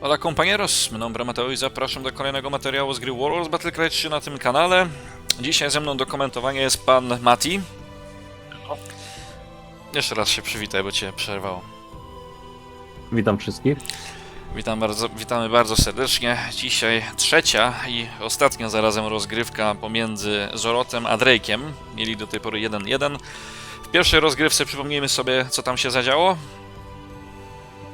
Hola compañeros, mi nombre Mateo i zapraszam do kolejnego materiału z gry Warlords Battlecry 3 na tym kanale. Dzisiaj ze mną do komentowania jest pan Mati. Jeszcze raz się przywitaj, bo cię przerwało. Witam wszystkich. Witam bardzo, witamy bardzo serdecznie. Dzisiaj trzecia i ostatnia zarazem rozgrywka pomiędzy Zorotem a Drake'iem. Mieli do tej pory 1-1. W pierwszej rozgrywce przypomnijmy sobie, co tam się zadziało.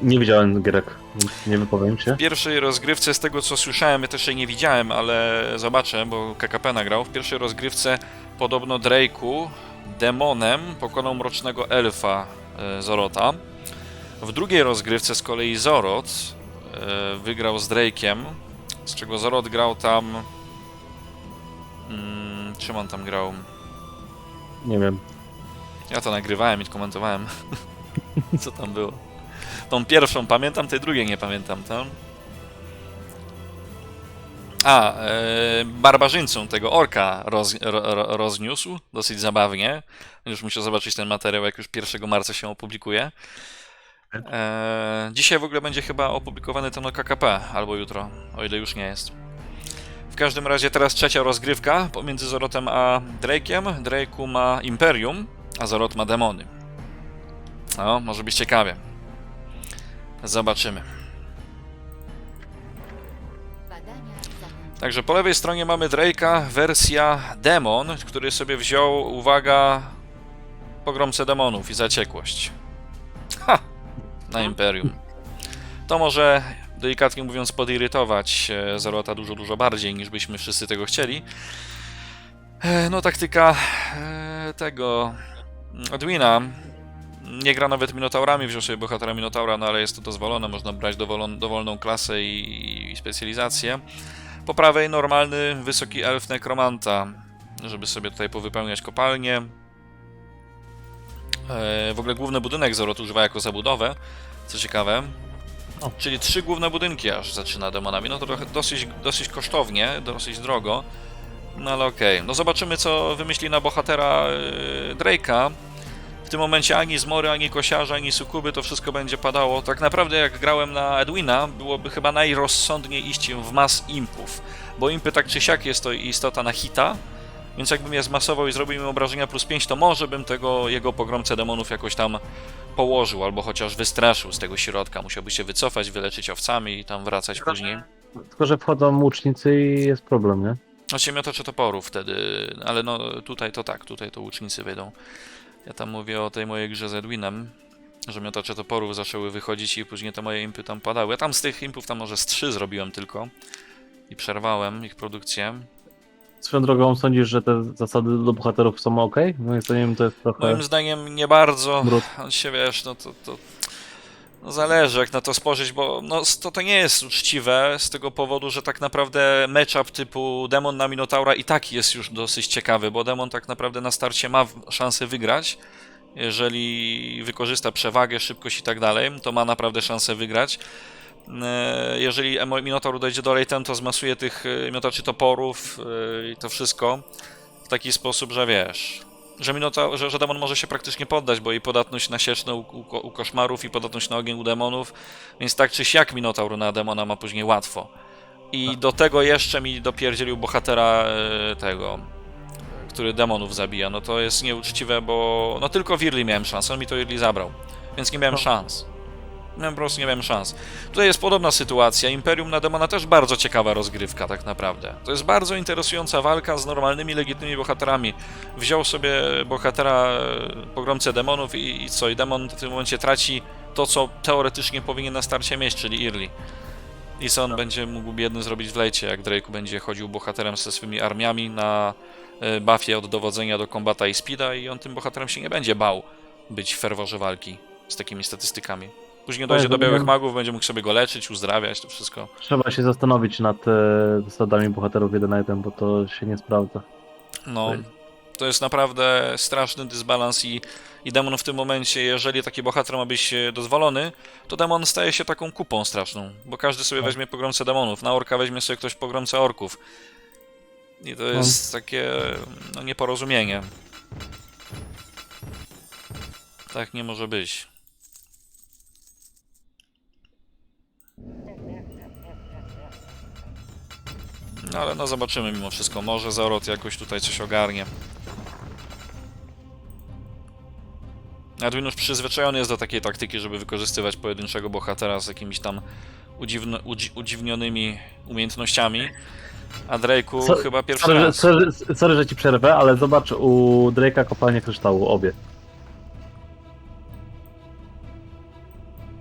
Nie widziałem gierek, więc nie wypowiem się. W pierwszej rozgrywce, z tego co słyszałem, ja też jej nie widziałem, ale zobaczę, bo KKP nagrał. W pierwszej rozgrywce podobno Drake'u demonem pokonał mrocznego elfa e, Zorota. W drugiej rozgrywce z kolei Zorot e, wygrał z Drake'iem, z czego Zorot grał tam... Mm, czym on tam grał? Nie wiem. Ja to nagrywałem i komentowałem, co tam było. Tą pierwszą pamiętam, tej drugiej nie pamiętam, tam. A, e, barbarzyńcą tego orka roz, ro, ro, rozniósł, dosyć zabawnie. Już muszę zobaczyć ten materiał, jak już 1 marca się opublikuje. E, dzisiaj w ogóle będzie chyba opublikowany ten na KKP, albo jutro, o ile już nie jest. W każdym razie teraz trzecia rozgrywka pomiędzy Zorotem a Drake'iem. Drake'u ma Imperium, a Zorot ma demony. No, może być ciekawie. Zobaczymy. Także po lewej stronie mamy Drake'a, wersja Demon, który sobie wziął, uwaga, pogromcę demonów i zaciekłość. Ha! Na Imperium. To może, delikatnie mówiąc, podirytować e, Zorota dużo, dużo bardziej, niż byśmy wszyscy tego chcieli. E, No, taktyka e, tego Edwina nie gra nawet Minotaurami, wziął sobie bohatera Minotaura, no ale jest to dozwolone, można brać dowolon, dowolną klasę i, i specjalizację. Po prawej normalny, wysoki elf nekromanta, żeby sobie tutaj powypełniać kopalnię. E, w ogóle główny budynek Zorot używa jako zabudowę, co ciekawe. O. Czyli trzy główne budynki aż zaczyna demonami. No to trochę dosyć, dosyć kosztownie, dosyć drogo. No ale okej. No zobaczymy co wymyśli na bohatera e, Drake'a. W tym momencie ani zmory, ani kosiarza, ani sukuby to wszystko będzie padało. Tak naprawdę jak grałem na Edwina, byłoby chyba najrozsądniej iść w mas impów. Bo impy tak czy siak jest to istota na hita, więc jakbym je zmasował i zrobił im obrażenia plus 5, to może bym tego jego pogromcę demonów jakoś tam położył, albo chociaż wystraszył z tego środka. Musiałby się wycofać, wyleczyć owcami i tam wracać później. Tylko, że wchodzą łucznicy i jest problem, nie? Znaczy miotacze toporów wtedy, ale no tutaj to tak, tutaj to łucznicy wyjdą. Ja tam mówię o tej mojej grze z Edwinem, że miotacze toporów zaczęły wychodzić i później te moje impy tam padały. Ja tam z tych impów tam może z trzy zrobiłem tylko i przerwałem ich produkcję. Swoją drogą sądzisz, że te zasady do bohaterów są ok? Moim zdaniem to jest trochę... Moim zdaniem nie bardzo. Brud. On się wiesz, no to, to no zależy jak na to spojrzeć, bo no, to, to nie jest uczciwe z tego powodu, że tak naprawdę matchup typu Demon na Minotaura i tak jest już dosyć ciekawy, bo Demon tak naprawdę na starcie ma szansę wygrać. Jeżeli wykorzysta przewagę, szybkość i tak dalej, to ma naprawdę szansę wygrać. E, Jeżeli Minotaur dojdzie do late'em, to zmasuje tych e, miotaczy toporów e, i to wszystko w taki sposób, że wiesz, że, Minota, że, że demon może się praktycznie poddać, bo i podatność na sieczne u, u, u koszmarów i podatność na ogień u demonów, więc tak czy siak Minotaur na demona ma później łatwo. I do tego jeszcze mi dopierdzielił bohatera e, tego, który demonów zabija. No to jest nieuczciwe, bo no tylko w Irli miałem szansę, on mi to Irli zabrał, więc nie miałem No. szans. Miałem po prostu nie miałem szans. Tutaj jest podobna sytuacja. Imperium na demona też bardzo ciekawa rozgrywka, tak naprawdę. To jest bardzo interesująca walka z normalnymi, legitymnymi bohaterami. Wziął sobie bohatera e, pogromcę demonów i, i co? I demon w tym momencie traci to, co teoretycznie powinien na starcie mieć, czyli Irli. I co on będzie mógł biedny zrobić w lejcie, jak Drake'u będzie chodził bohaterem ze swymi armiami na e, buffie od dowodzenia do kombata i speeda i on tym bohaterem się nie będzie bał być w ferworze walki z takimi statystykami. Później dojdzie do Tak, białych no. magów, będzie mógł sobie go leczyć, uzdrawiać, to wszystko. Trzeba się zastanowić nad e, zasadami bohaterów 1 na 1, bo to się nie sprawdza. No, to jest naprawdę straszny dysbalans i, i demon w tym momencie, jeżeli taki bohater ma być e, dozwolony, to demon staje się taką kupą straszną, bo każdy sobie Tak. weźmie pogromcę demonów, na orka weźmie sobie ktoś pogromcę orków. I to jest takie no, nieporozumienie. Tak nie może być. No ale no zobaczymy mimo wszystko. Może Zorot jakoś tutaj coś ogarnie. Już przyzwyczajony jest do takiej taktyki, żeby wykorzystywać pojedynczego bohatera z jakimiś tam udziwno, udzi, udziwnionymi umiejętnościami. A Drake'u Co- chyba pierwszy Sorry, raz. sorry, sorry, że ci przerwę, ale zobacz u Drake'a kopalnię kryształu, obie.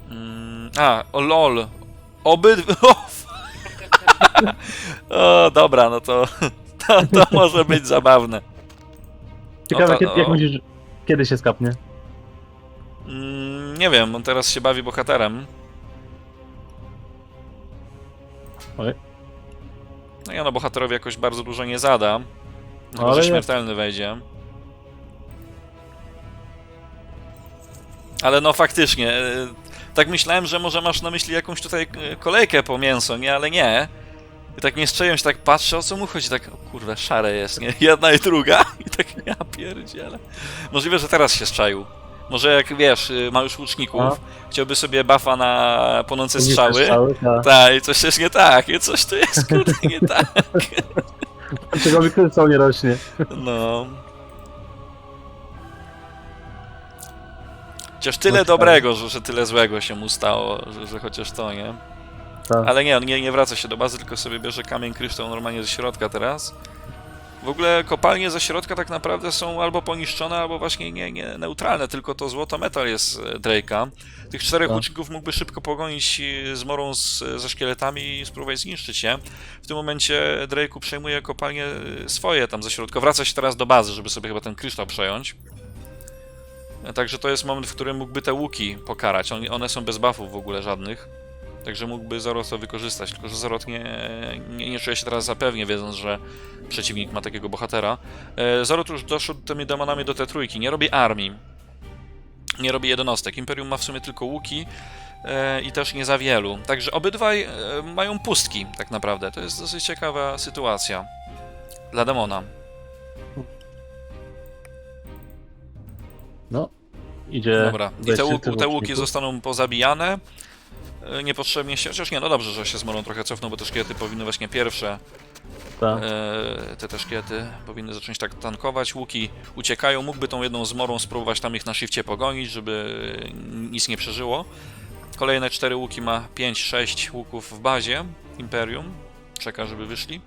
Mm, a, o lol. Obydwie. O, dobra, no to, to, to może być zabawne. Ciekawe, to- kiedy, jak o. myślisz, kiedy się skapnie? Mm, nie wiem, on teraz się bawi bohaterem. Okej. No ja no bohaterowi jakoś bardzo dużo nie zada. Ale jest. śmiertelny wejdzie. Ale no faktycznie, e, tak myślałem, że może masz na myśli jakąś tutaj e, kolejkę po mięso, nie? Ale nie. I tak nie strzeliłem się, tak patrzę, o co mu chodzi, tak, o kurwa, szare jest, nie? Jedna i druga. I tak, ja pierdzielę. Możliwe, że teraz się strzaił. Może jak, wiesz, y, ma już łuczników, A? chciałby sobie buffa na płonące strzały. Strzały, tak. Tak, i coś jest nie tak, i coś tu jest kurde nie tak. Dlaczego mi kryształ nie rośnie? No. Chociaż tyle No tak. dobrego, że, że tyle złego się mu stało, że, że chociaż to, nie? Tak. Ale nie, on nie, nie wraca się do bazy, tylko sobie bierze kamień kryształ normalnie ze środka teraz. W ogóle kopalnie ze środka tak naprawdę są albo poniszczone, albo właśnie nie, nie neutralne, tylko to złoto metal jest e, Drake'a. Tych czterech Tak. łuczników mógłby szybko pogonić e, z morą z, ze szkieletami i spróbować zniszczyć je. W tym momencie Drake'u przejmuje kopalnie e, swoje tam ze środka. Wraca się teraz do bazy, żeby sobie chyba ten kryształ przejąć. Także to jest moment, w którym mógłby te łuki pokarać. On- One są bez buffów w ogóle żadnych. Także mógłby Zorot to wykorzystać, tylko że Zorot nie, nie, nie czuje się teraz zapewnie, wiedząc, że przeciwnik ma takiego bohatera. E, Zorot już doszedł tymi demonami do tej trójki, nie robi armii, nie robi jednostek. Imperium ma w sumie tylko łuki e, i też nie za wielu. Także obydwaj e, mają pustki, tak naprawdę. To jest dosyć ciekawa sytuacja dla demona. No, idzie. Dobra, i te, te łuki zostaną pozabijane. E, Niepotrzebnie się, chociaż nie, no dobrze, że się z Morą trochę cofnął, bo te szkielety powinny właśnie pierwsze Tak. E, te też szkielety powinny zacząć tak tankować. Łuki uciekają. Mógłby tą jedną zmorą spróbować tam ich na shifcie pogonić, żeby nic nie przeżyło. Kolejne cztery łuki ma 5-6 łuków w bazie Imperium. Czeka, żeby wyszli.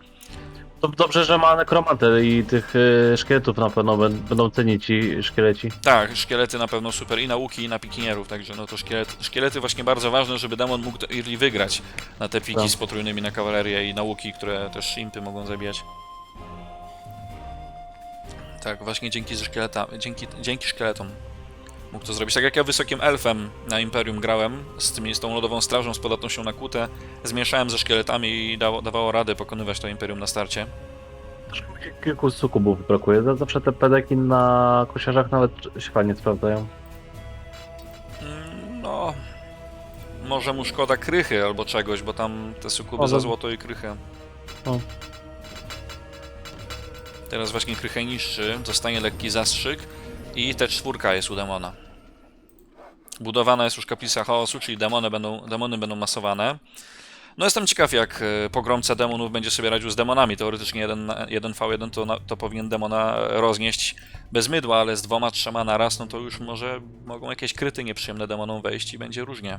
Dobrze, że ma nekromantę i tych y, szkieletów na pewno bę- będą cenić ci szkieleci. Tak, szkielety na pewno super i na łuki, i na pikinierów, także no to szkielet, szkielety właśnie bardzo ważne, żeby demon mógł to early wygrać na te piki Tak. z potrójnymi na kawalerię i na łuki, które też impy mogą zabijać. Tak, właśnie dzięki ze szkieleta, dzięki, dzięki szkieletom mógł to zrobić. Tak jak ja wysokim elfem na Imperium grałem, z, tymi, z tą lodową strażą, z podatnością na kłutę, zmieszałem ze szkieletami i dało, dawało radę pokonywać to Imperium na starcie. Kilku sukubów brakuje. Za- Zawsze te pedeki na kosiarzach nawet się fajnie sprawdzają. Mm, No. Może mu szkoda krychy albo czegoś, bo tam te sukuby O, za no. złoto i krychę. O. Teraz właśnie krychę niszczy, zostanie lekki zastrzyk i te czwórka jest u demona. Budowana jest już kaplica chaosu, czyli demony będą, demony będą masowane. No jestem ciekaw, jak e, pogromca demonów będzie sobie radził z demonami. Teoretycznie 1, na- 1v1 to, to powinien demona roznieść bez mydła, ale z dwoma, trzema na raz, no to już może mogą jakieś kryty nieprzyjemne demonom wejść i będzie różnie.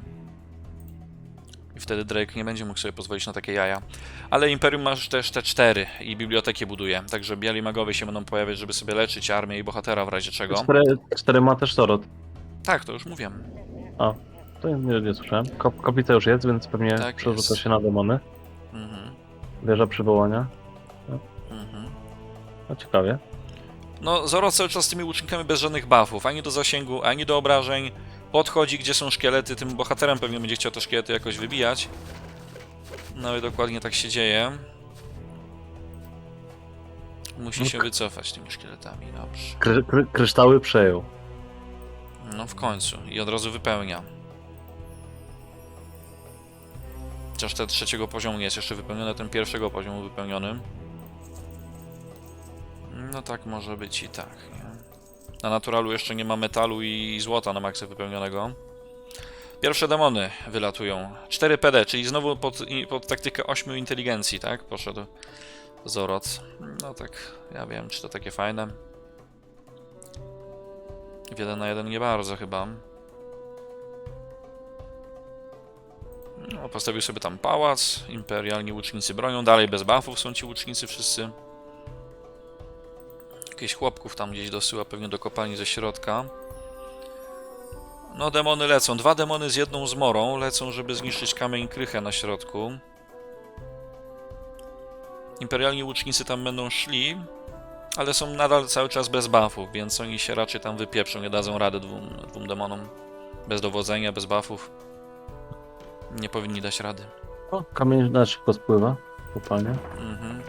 I wtedy Drake nie będzie mógł sobie pozwolić na takie jaja. Ale Imperium ma już też te cztery i bibliotekę buduje, także biali magowie się będą pojawiać, żeby sobie leczyć armię i bohatera w razie czego. Cztery, cztery ma też Sorot. Tak, to już mówiłem. To nie, nie słyszałem. Kop, kopica już jest, więc pewnie Tak przerzuca jest. się na demony. Mhm, Wieża przywołania. mhm. No ciekawie. No, Zoro cały czas z tymi łucznikami bez żadnych buffów, ani do zasięgu, ani do obrażeń. Podchodzi, gdzie są szkielety, tym bohaterem pewnie będzie chciał te szkielety jakoś wybijać. No i dokładnie tak się dzieje. Musi się wycofać tymi szkieletami, dobrze. Kry, kry, kryształy przejął. No w końcu. I od razu wypełnia. Chociaż ten trzeciego poziomu jest jeszcze wypełniony, ten pierwszego poziomu wypełniony. No tak może być i tak? Na naturalu jeszcze nie ma metalu i złota na maksa wypełnionego. Pierwsze demony wylatują. 4 PD, czyli znowu pod, pod taktykę 8 inteligencji, tak? Poszedł Zorot. No tak, ja wiem, czy to takie fajne. W jeden na jeden nie bardzo chyba. No, postawił sobie tam pałac, imperialni łucznicy bronią, dalej bez buffów są ci łucznicy wszyscy. Jakichś chłopków tam gdzieś dosyła pewnie do kopalni ze środka. No demony lecą, dwa demony z jedną zmorą lecą, żeby zniszczyć kamień krychę na środku. Imperialni łucznicy tam będą szli, ale są nadal cały czas bez buffów, więc oni się raczej tam wypieprzą, nie dadzą rady dwóm, dwóm demonom. Bez dowodzenia, bez buffów. Nie powinni dać rady. O, kamień na szybko spływa. Kopalnie. Mhm.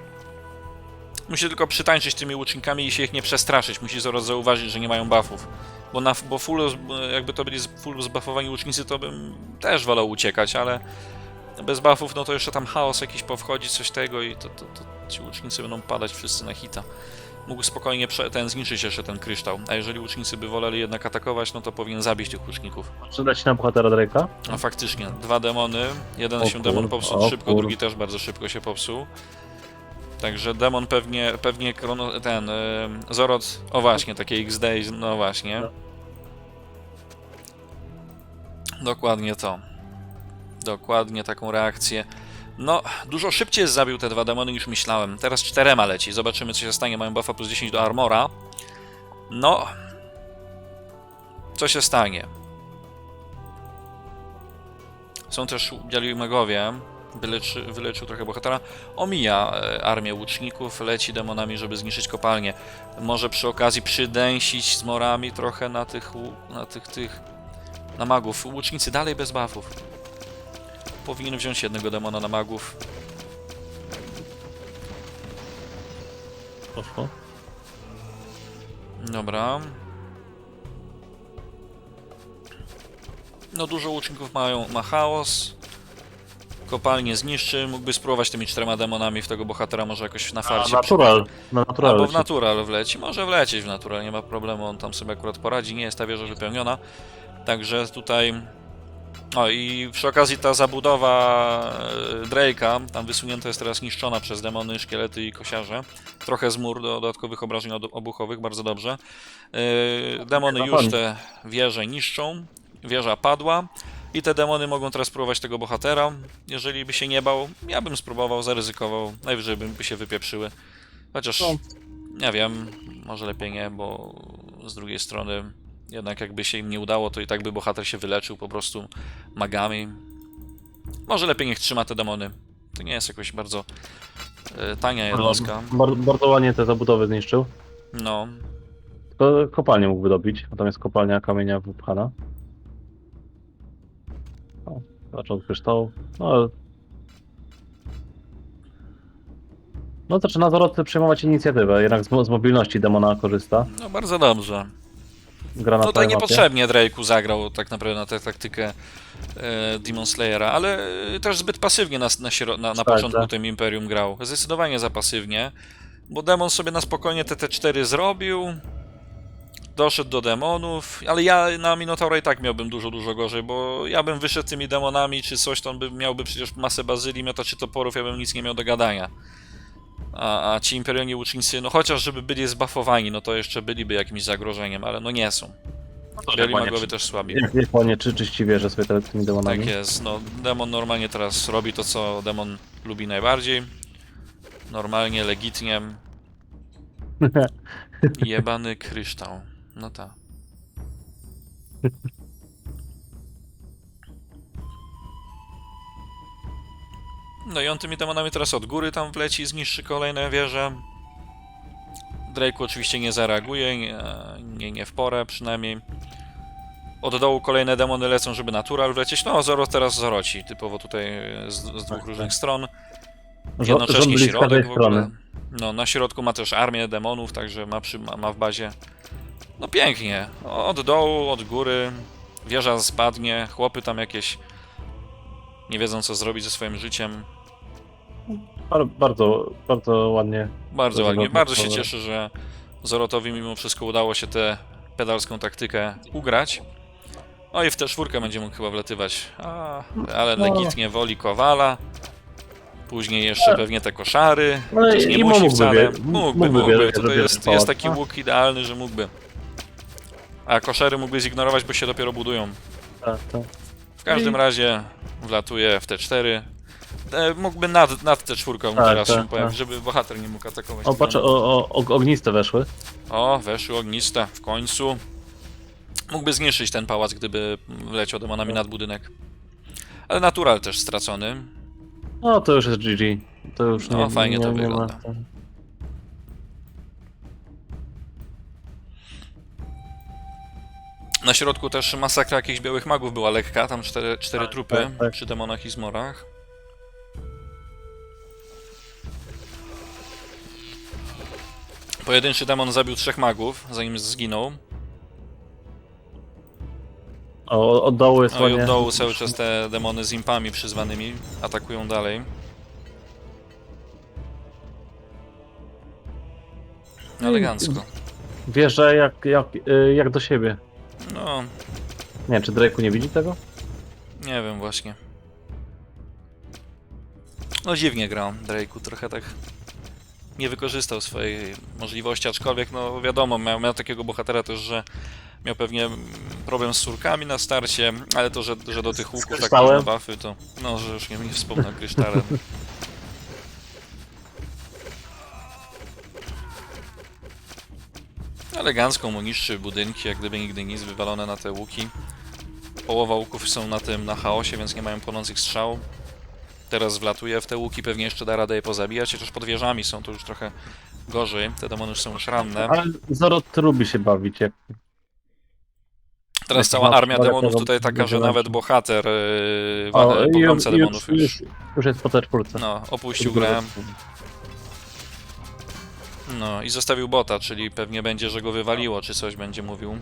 Musi tylko przytańczyć tymi łucznikami i się ich nie przestraszyć. Musi zaraz zauważyć, że nie mają buffów. Bo, na, bo full, jakby to byli full zbuffowani łucznicy, to bym też wolał uciekać, ale bez buffów, no to jeszcze tam chaos jakiś powchodzi, coś tego i to, to, to ci łucznicy będą padać wszyscy na hita. Mógł spokojnie ten zniszczyć jeszcze ten kryształ. A jeżeli łucznicy by woleli jednak atakować, no to powinien zabić tych łuczników. Przydać się na bohatera Drake'a? No faktycznie, dwa demony. Jeden O się demon popsuł szybko, kur- drugi też bardzo szybko się popsuł. Także demon pewnie, pewnie krono, ten, y, Zorot, o właśnie, takie XD, no właśnie. Dokładnie to. Dokładnie taką reakcję. No, dużo szybciej zabił te dwa demony niż myślałem. Teraz czterema leci. Zobaczymy, co się stanie. Mają buffa plus 10 do armora. No. Co się stanie? Są też biali magowie. Wyleczy, wyleczył trochę bohatera. Omija e, armię łuczników, leci demonami, żeby zniszczyć kopalnię. Może przy okazji przydęsić z morami trochę na tych, na tych, tych, na magów. Łucznicy dalej bez buffów. Powinien wziąć jednego demona na magów. Poszło. Dobra. No dużo łuczników mają, ma chaos. Kopalnię zniszczy, mógłby spróbować tymi czterema demonami w tego bohatera, może jakoś na A, farcie. natural. Na natural. Albo w leci. natural wleci. Może wlecieć w natural, nie ma problemu, on tam sobie akurat poradzi, nie jest ta wieża wypełniona. Także tutaj... O i przy okazji ta zabudowa e, Drake'a, tam wysunięta jest teraz niszczona przez demony, szkielety i kosiarze. Trochę zmur do dodatkowych obrażeń obuchowych, bardzo dobrze. E, Demony już te wieże niszczą, wieża padła. I te demony mogą teraz próbować tego bohatera. Jeżeli by się nie bał, ja bym spróbował, zaryzykował. Najwyżej bym by się wypieprzyły. Chociaż No. nie wiem, może lepiej nie, bo z drugiej strony jednak jakby się im nie udało, to i tak by bohater się wyleczył po prostu magami. Może lepiej niech trzyma te demony. To nie jest jakoś bardzo e, tania jednostka. Bardzo, bardzo ładnie te zabudowy zniszczył. No, Tylko kopalnię mógł wydobyć, natomiast kopalnia kamienia wypchana. O, zaczął od kryształu. No, ale- no zaczyna Zorot przejmować inicjatywę, jednak z, mo- z mobilności demona korzysta. no bardzo dobrze. Gra na No tutaj mapie. niepotrzebnie Drake'u zagrał tak naprawdę na tę taktykę e, Demon Slayera, ale e, też zbyt pasywnie na, na, na, na Tak, początku tak. tym Imperium grał. Zdecydowanie za pasywnie, bo Demon sobie na spokojnie te T4 zrobił, doszedł do demonów, ale ja na Minotaura i tak miałbym dużo, dużo gorzej, bo ja bym wyszedł tymi demonami czy coś, to on by miałby przecież masę bazylii, miotaczy toporów, ja bym nic nie miał do gadania. A, a ci imperialni łucznicy, no chociaż żeby byli zbafowani, no to jeszcze byliby jakimś zagrożeniem, ale no nie są. Biali magowie też słabi. Jak, ładnie czy, czyści wieże sobie tymi demonami. Tak jest, no demon normalnie teraz robi to, co demon lubi najbardziej. Normalnie, legitnie. Jebany kryształ. No tak. No i on tymi demonami teraz od góry tam wleci zniszczy kolejne wieże. Drake'u oczywiście nie zareaguje, nie, nie, nie w porę przynajmniej. Od dołu kolejne demony lecą, żeby natural wlecieć. No, Zoro teraz Zoroci, typowo tutaj z, z dwóch Tak, różnych tak. stron. Jednocześnie środek w ogóle. No, na środku ma też armię demonów, także ma, przy, ma, ma w bazie. No pięknie. Od dołu, od góry. Wieża spadnie, chłopy tam jakieś nie wiedzą co zrobić ze swoim życiem. Bar- Bardzo, bardzo ładnie. Bardzo ładnie. Bardzo się cieszę, że Zorotowi mimo wszystko udało się tę pedalską taktykę ugrać. No i w tę czwórkę będzie mógł chyba wlatywać. A, ale No. legitnie woli Kowala. Później jeszcze pewnie te koszary. No i- nie i musi mógłby wcale. wie- Mógłby, mógłby mógłby. To, jest, pałac, jest taki łuk idealny, że mógłby. A koszery mógłby zignorować, bo się dopiero budują. Tak, tak. W każdym razie wlatuje w T4. E, mógłby nad, nad T4 Tak, teraz tak, się pojawić, tak. żeby bohater nie mógł atakować. O, patrz, o, o, ogniste weszły. O, weszły ogniste w końcu. Mógłby zniszczyć ten pałac, gdyby leciał demonami nad budynek. Ale natural też stracony. No, to już jest GG. To już No, nie, fajnie nie, to nie wygląda. Ma... Na środku też masakra jakichś białych magów była lekka, tam cztery, cztery Tak, trupy tak, tak. przy demonach i zmorach. Pojedynczy demon zabił trzech magów, zanim zginął. O, od dołu jest No i ładnie. od dołu cały czas te demony z impami przyzwanymi atakują dalej. Elegancko. Wjeżdża jak, jak, y, jak do siebie. No, Nie wiem, czy Drake'u nie widzi tego? nie wiem właśnie. No dziwnie grał Drake'u, trochę tak nie wykorzystał swojej możliwości, aczkolwiek no wiadomo, miał, miał takiego bohatera też, że miał pewnie problem z surkami na starcie, ale to, że, że do tych łuków tak kryształem? można buffy, to no, że już nie, nie wspomnę o krysztale. Elegancko mu niszczy budynki, jak gdyby nigdy nic, wywalone na te łuki. Połowa łuków są na tym, na chaosie, więc nie mają płonących strzał. Teraz wlatuje w te łuki, pewnie jeszcze da radę je pozabijać, chociaż pod wieżami są to już trochę gorzej. Te demony już są już ranne. Ale Zorot lubi się bawić. Jak... Teraz cała armia demonów tutaj taka, że nawet bohater, yy, O, pogromca demonów już, już, już jest po czwórce. no, opuścił grę. No i zostawił bota, czyli pewnie będzie, że go wywaliło, czy coś będzie mówił.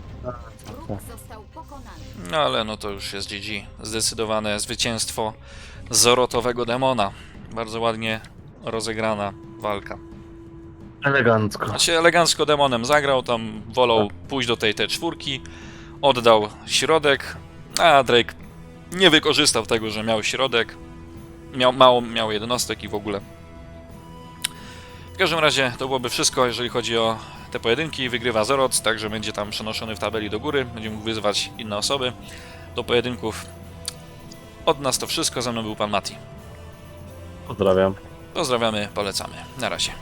Wróg został pokonany. No ale no to już jest GG. Zdecydowane zwycięstwo Zorotowego demona. Bardzo ładnie rozegrana walka. Elegancko. Znaczy elegancko demonem zagrał, tam wolał pójść do tej T4, oddał środek, a Drake nie wykorzystał tego, że miał środek, miał mało miał jednostek i w ogóle. W każdym razie to byłoby wszystko, jeżeli chodzi o te pojedynki. Wygrywa Zorot, także będzie tam przenoszony w tabeli do góry, będzie mógł wyzwać inne osoby do pojedynków. Od nas to wszystko, ze mną był Pan Mati. Pozdrawiam. Pozdrawiamy, polecamy. Na razie.